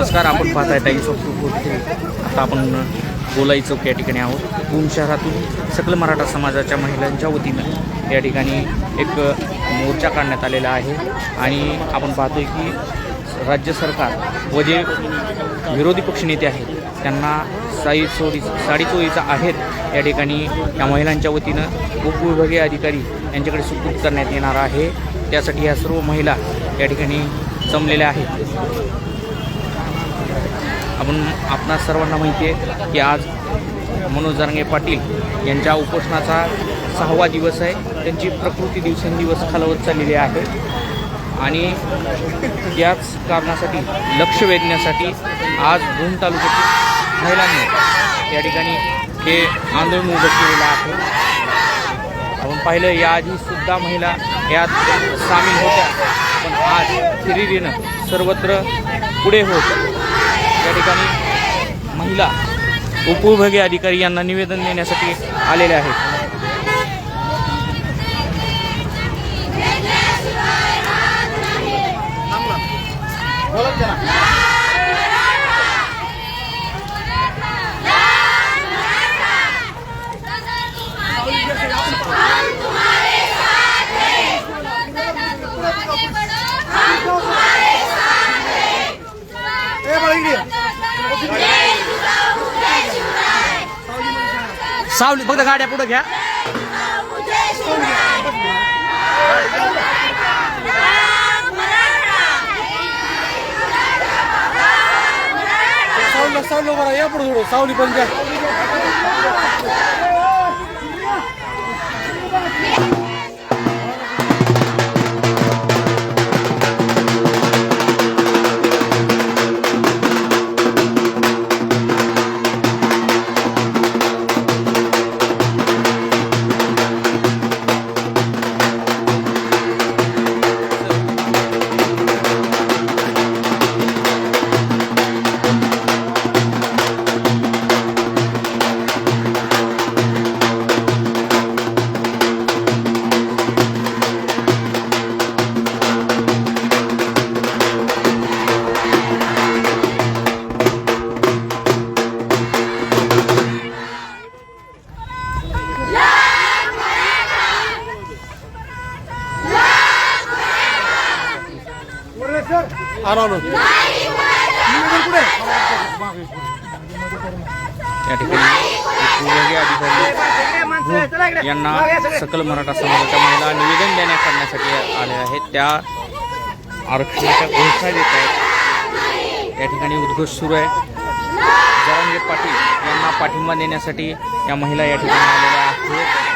नमस्कार आपण पाहताय टाईम्स ऑफ टू आता आपण गोलाई चौक या ठिकाणी आहोत. भूम शहरातून सकल मराठा समाजाच्या महिलांच्या वतीनं या ठिकाणी एक मोर्चा काढण्यात आलेला आहे. आणि आपण पाहतोय की राज्य सरकार व जे विरोधी पक्षनेते आहेत त्यांना साई चोरी साडी चोरीचा आहेत या ठिकाणी या महिलांच्या वतीनं उपविभागीय अधिकारी यांच्याकडे सुपूर्द करण्यात येणार आहे. त्यासाठी या सर्व महिला या ठिकाणी जमलेल्या आहेत. आपण आपणा सर्वांना माहिती आहे की आज मनोज जारंगे पाटील यांच्या उपोषणाचा सहावा दिवस आहे. त्यांची प्रकृती दिवसेंदिवस खालवत चाललेली आहे. आणि त्याच कारणासाठी लक्ष वेधण्यासाठी आज भूम तालुक्यातील महिलांनी या ठिकाणी हे आंदोलन उभं केलेलं आहे. आपण पाहिलं याआधी सुद्धा महिला यात सामील होत्या. पण आज हिरिरीनं सर्वत्र पुढे होत या ठिकाणी महिला उपविभागीय अधिकारी यांना निवेदन देण्यासाठी आलेले आहेत. सावली फक्त गाड्या पुढे घ्या. सावलं सावली बरं या पुढे थोडं सावली पण द्या या ठिकाणी यांना सकल मराठा समाजाच्या महिला निवेदन देण्यात करण्यासाठी आले आहेत. त्या आरक्षणाच्या घोषणा देत आहेत. या ठिकाणी उद्घोष सुरू आहे. जरांगे पाटील यांना पाठिंबा देण्यासाठी या महिला या ठिकाणी आलेल्या आहेत.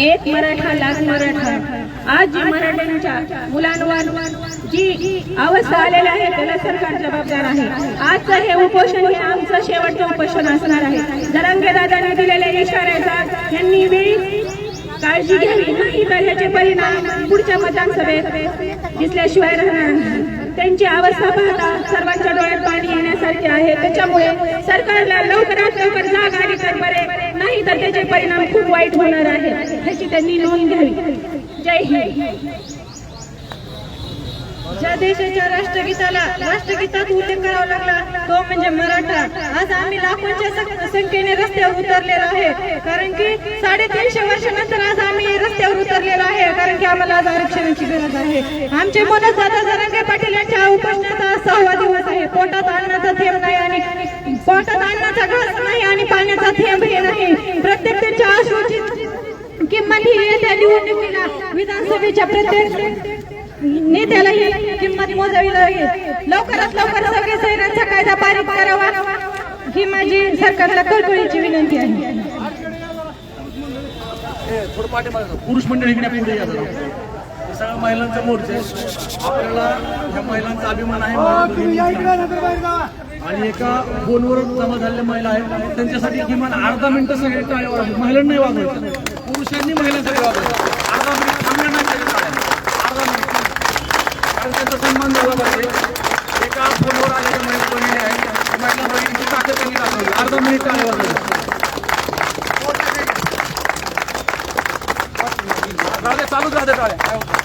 एक मराठा लाख मराठा. आज जी मराठ्यांच्या मुलांवर जी अवस्था आलेली आहे त्याला सरकार जबाबदार आहे. आजचं हे उपोषण हे आमचं शेवटचं उपोषण असणार आहे. जरांगे दादाने दिलेल्या इशाऱ्याचा यांनी वेळी काळजी घ्यावी नाही तर ह्याचे परिणाम पुढच्या मतदानसभेत दिसल्याशिवाय राहणार त्यांची अवस्था पाहता सर्वांच्या डोळ्यात पाणी येण्यासारखे आहे. त्याच्यामुळे सरकारला लवकरात लवकर जाग आली तर बरे नाही तर त्याचे परिणाम खूप वाईट होणार आहे ह्याची त्यांनी नोंद घ्यावी. जय हिंद. ज्या देशाच्या राष्ट्रगीताला राष्ट्रगीतात उल्लेख करावा लागला तो म्हणजे मराठा. आज आम्ही लाखोंच्या संख्येने रस्त्यावर उतरलेला आहे. कारण की साडेतीनशे वर्षानंतर आज आम्ही रस्त्यावर उतरलेलो आहे. कारण की आम्हाला आज आरक्षणाची गरज आहे. आमचे मनोज दादा जरांगे पाटील यांच्या उपोषणाचा सहावा दिवस आहे. पोटात आणण्याचा थेंब नाही आणि पोटात आणण्याचा घास नाही आणि पाण्याचा थेंब हे नाही. प्रत्येक त्यांच्या आश्वासित किंमत ही येत्या निवडणुकीला विधानसभेच्या प्रत्येक नेत्याला ही किंमत मोजावी लागेल. लवकरात लवकर सगळे सैरांचा कायदा पारित करावा. ही माझी सरकारला कळकळीची विनंती आहे. पुरुष मंडळी इकडे आपण या जरा. हे सगळं महिलांचा मोर्चा आहे. आपल्याला ह्या महिलांचा अभिमान आहे आणि एका फोनवर जमा झालेल्या महिला आहेत. त्यांच्यासाठी किमान अर्धा मिनिटं सगळे टाळ्या वाजवतात महिलांनाही वाजवायचं. पुरुषांनी महिलांसाठी वाजवायचं. চলেন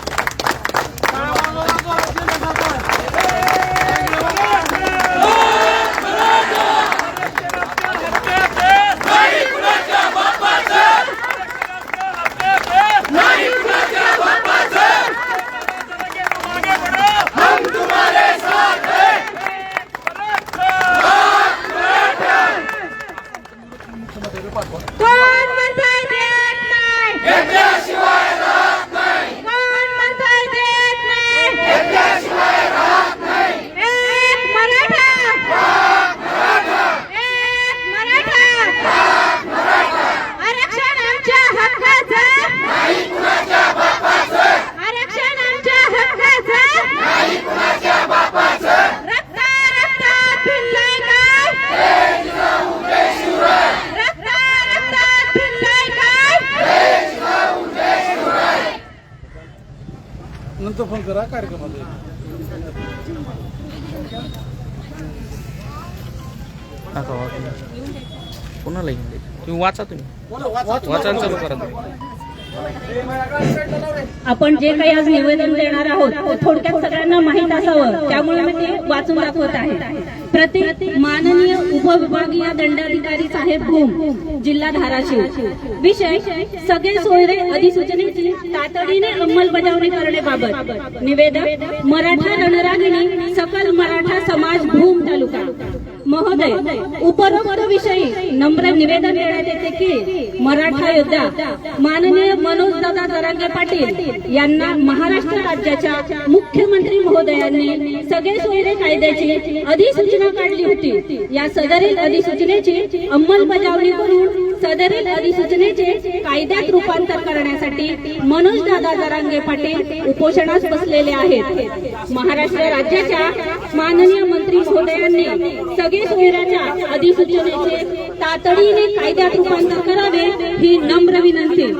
பக்கா இருக்கு அது नका तुम्ही वाचा वाचा करा आपण जे काही आज निवेदन देणार आहोत ते थोडक्यात सगळ्यांना माहीत असावं. त्यामुळे मी ते वाचून दाखवत आहे. प्रति माननीय उपविभागीय दंडाधिकारी साहेब भूम जिल्हा धाराशिव. विषय सगळे सोयरे अधिसूचनेची तातडीने अंमलबजावणी करण्याबाबत. निवेदन मराठा रणरागिणी सकल मराठा समाज भूम तालुका. महोदय उपरोक्त विषयी नम्र निवेदन देण्यात येते की मराठा योद्धा माननीय मनोज दादा जरांगे पाटील यांना महाराष्ट्र राज्याच्या मुख्यमंत्री महोदयांनी सगळे सोयरे कायद्याची अधिसूचना काढली होती. या सदरील अधिसूचनेची अंमलबजावणी करून सदरील अधिसूचनेचे कायद्यात रूपांतर करण्यासाठी मनोज दादा जरांगे पाटील उपोषणास बसलेले आहेत. महाराष्ट्र राज्याच्या माननीय मंत्री महोदयांनी सगळे सोयऱ्याच्या अधिसूचनेचे तातडीने कायद्यात रूपांतर करावे ही नम्र विनंती.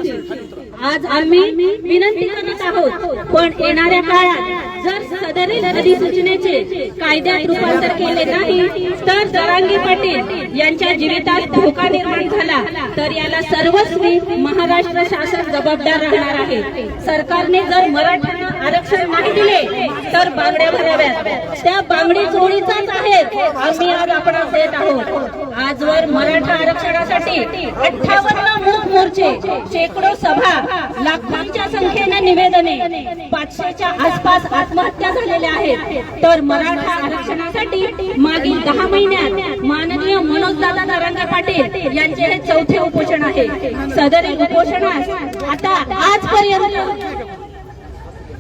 आज आम्ही विनंती करत आहोत पण येणाऱ्या काळात जर सदरील अधिसूचनेचे कायद्यात रूपांतर केले नाही तर जरांगी पाटील यांच्या जीवितात धोका निर्माण झाला तर याला सर्वस्वी महाराष्ट्र शासन जबाबदार राहणार आहे. सरकारने जर मराठ्यांना आरक्षण नाही दिले तर बांगड्या भराव्यात. त्या बांगडी चोळीचाच आहेत आम्ही आज आपण देत आहोत. आजवर मराठा आरक्षणासाठी अठ्ठावन्न मूक मोर्चे शेकडो सभा लाखांच्या संख्येने निवेदने पाचशेच्या आसपास आत्महत्या झालेल्या आहेत. तर मराठा आरक्षणासाठी मागील दहा महिन्यात माननीय मनोज दादा नारायण पाटील यांचे हे चौथे उपोषण आहे. सदर उपोषणास आता आजपर्यंत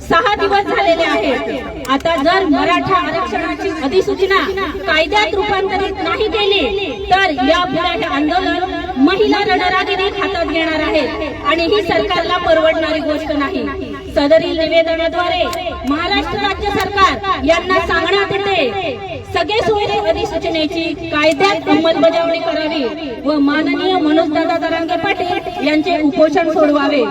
सहा दिवस झालेले आहेत. आता जर मराठा आरक्षणाची अधिसूचना कायद्यात रूपांतरित नाही केली तर यापुढे मराठा आंदोलन महिला रणरागिरी हातात घेणार आहेत. आणि ही सरकारला परवडणारी गोष्ट नाही. सदरील निवेदनाद्वारे महाराष्ट्र राज्य सरकार यांना सांगण्यात येते. सगळे सोयरे अधिसूचनेची कायद्यात अंमलबजावणी करावी व माननीय मनोजदादा दरांगे पाटील यांचे उपोषण सोडवावे.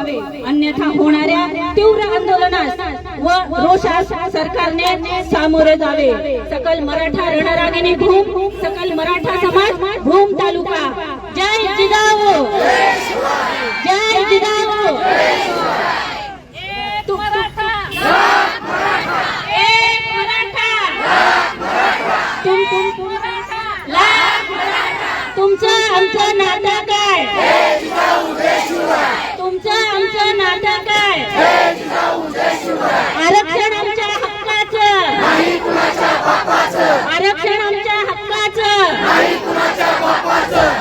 अन्यथा होणाऱ्या तीव्र आंदोलनास व रोषास सरकारने सामोरे जावे. सकल मराठा रणरागिणी भूम सकल मराठा समाज भूम तालुका. जय जिजाऊ. जय जिजाऊ तू- एक मराठा तुम तुम तुम लाख तुमचं आमचं नातं काय तुमचं आमचं नातं काय आरक्षण आमच्या हक्काचं आरक्षण आमच्या हक्काचं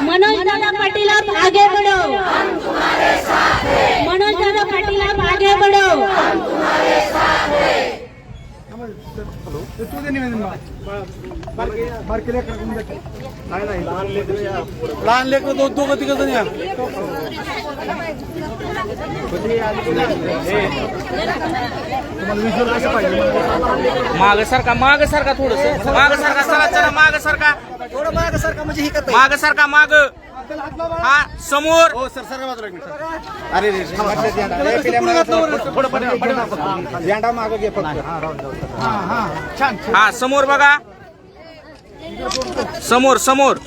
मनोज दादा पाटील आप आगे बढ़ो मनोज दादा पाटील आप आगे बढ़ो तू दे निवेदन लहान लेकर दोन दोघं तिघ जण या माग सारखा माग सारखा थोडस. माग सारखा चला चला माग सारखा थोडं माग सारखं म्हणजे ही माग सारखा माग. हा समोर हो सर सर बाजूला एक मिनिट. अरे रे रे. ए, पिल्या मागं थोडं- थोडं पाठी- पाठी- झेंडा मागं घे फक्त हा हा छान हा समोर बघा समोर समोर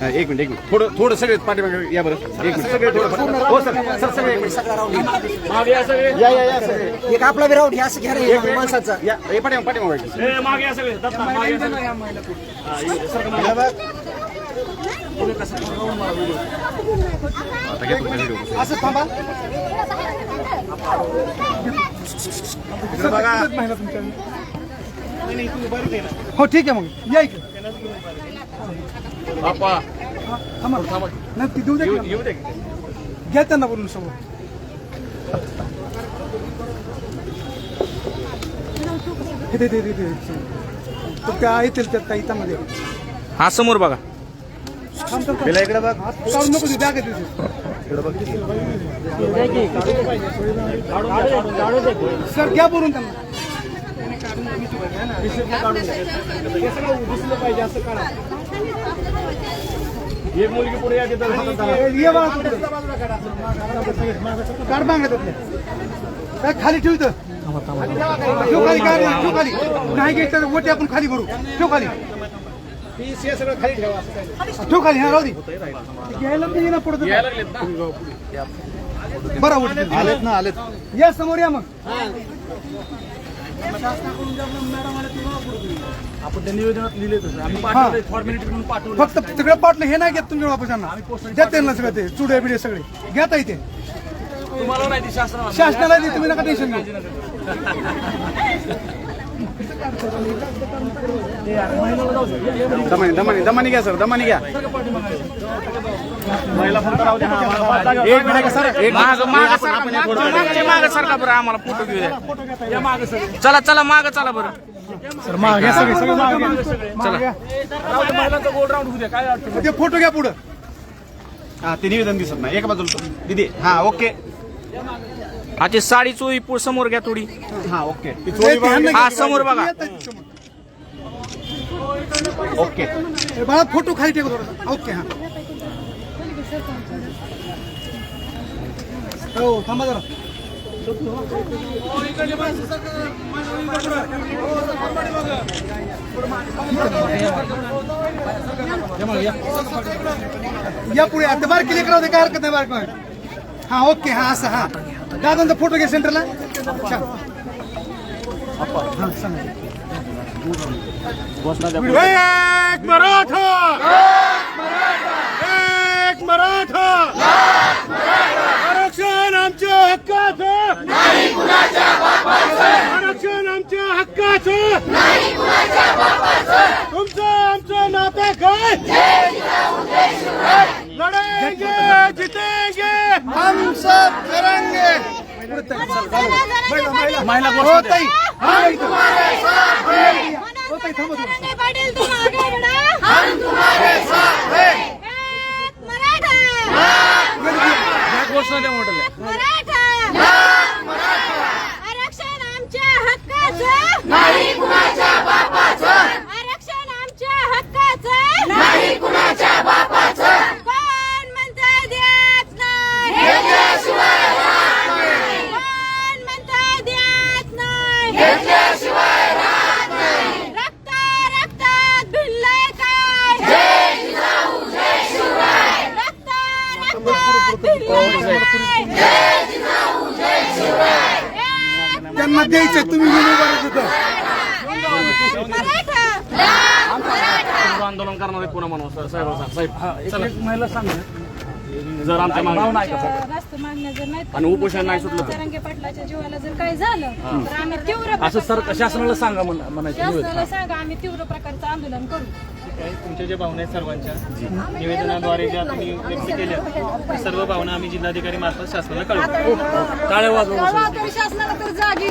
हा, एक मिनिट एक मिनिट. थोडं थोडं सगळे पाठीमागे या बरं. एक मिनिट. सगळे थोडं हो सर सर सगळे एक मिनिट. मागे या सगळे. या या या सगळे. एक आपला विरावट हे असं घ्या रे एक मिनिट. माणसाचा. या हे पाठीमागे पाठीमागे आता घे तुमचा व्हिडिओ असं थांबा. इकडे बघा. हो ठीक आहे मग. या इकडे. देऊ दे की. घ्या त्यांना बोलून समोर. हे दे दे दे दे. तर त्या येतील त्या ताई त्यांना दे हा समोर बघा. तिला इकडे बघ. काढून नको बॅग आहे तुझी सर घ्या बोलून त्यांना. एक मुलगी पुढे या तिथं. काढ काय खाली ठेव इथं. ठेव खाली काय नाही, ठेव खाली. नाही घ्यायचं तर वटे आपण खाली भरू ठेव खाली. सगळं खाली. ठेवा खाली हा राहू दे घ्यायला नाही ना पुढे बरं आलेत ना आलेत. या समोर या मग. आपण त्या निवेदनात लिहिले तसं. आम्ही पाठवले फॉर्मॅलिटी म्हणून पाठवलं फक्त सगळं पाटलं हे नाही घेत तुमच्या बापाशांना द्या त्यांना सगळं ते. चुडे बिडे सगळे. घ्या ताई ते तुम्हाला नाही ती शास्त्र शासनाला दे तुम्ही नका टेन्शन घेऊ. दमानी दमानी दमानी घ्या सर दमानी घ्या. हा, एक मिनिट का सर एक माग माग माग सारखा बरं? आम्हाला फोटो घेऊ द्या. या मागं सर. चला चला माग चला बरं. घ्या सगळे सगळे मागं घ्या. मागं घ्या. राहू द्या, महिलांचा गोल राऊंड होऊ द्या काय अडचण. ते फोटो घ्या पुढं. हा ते निवेदन दिसत नाही. एका बाजूला दिदी हा ओके. आजची साडी चोळी पु- समोर घ्या थोडी. हा ओके. हा. समोर बघा. ओके. बाळा फोटो खाली टेक थोडं. ओके हा. हो थांबा जरा. या पुढे आता बार क्लिक राहू दे काय हरकत नाही बार हा ओके हा असं हा. दादांचा फोटो घ्या सेंटरला. एक मराठा. एक मराठा. आरक्षण आमच्या हक्काचं. आरक्षण आमच्या हक्काचं. तुमचं आमचं नातं काय? लढाएंगे जितेंगे. हम सब करेंगे. महिला हो. ताई हा, इथं. मनोज पाटील तुम आगे बढ़ो हम तुम्हारे साथ हैं. मराठा. घोषणा द्या मोठं मराठा आरक्षण आमच्या हक्काचं नाही कुणाच्या बापाचं आरक्षण आमच्या हक्काचं नाही कुणाच्या बापाचं कोण म्हणतंय देत नाही कोण म्हणतंय देत नाही रक्त रक्तात भिनलंय काय रक्त रक्तात भिनलंय काय त्यांना द्यायचं तुम्ही आंदोलन करणार आहे पुन्हा म्हणून सर साहेब साहेब महिला सांग. जर आमच्या मागण्या आणि उपोषण नाही सुटलं पाटलाच्या जीवाला जर काही झालं तर आम्ही तीव्र असं सर शासनाला सांगा म्हणा- म्हणायचं. शासनाला सांगा आम्ही तीव्र प्रकारचं आंदोलन करू. तुमच्या ज्या भावना आहेत सर्वांच्या निवेदनाद्वारे ज्या तुम्ही व्यक्त केल्या त्या सर्व भावना आम्ही जिल्हाधिकारी मार्फत शासनाला कळवू. तेव्हा तरी शासनाला तर जाग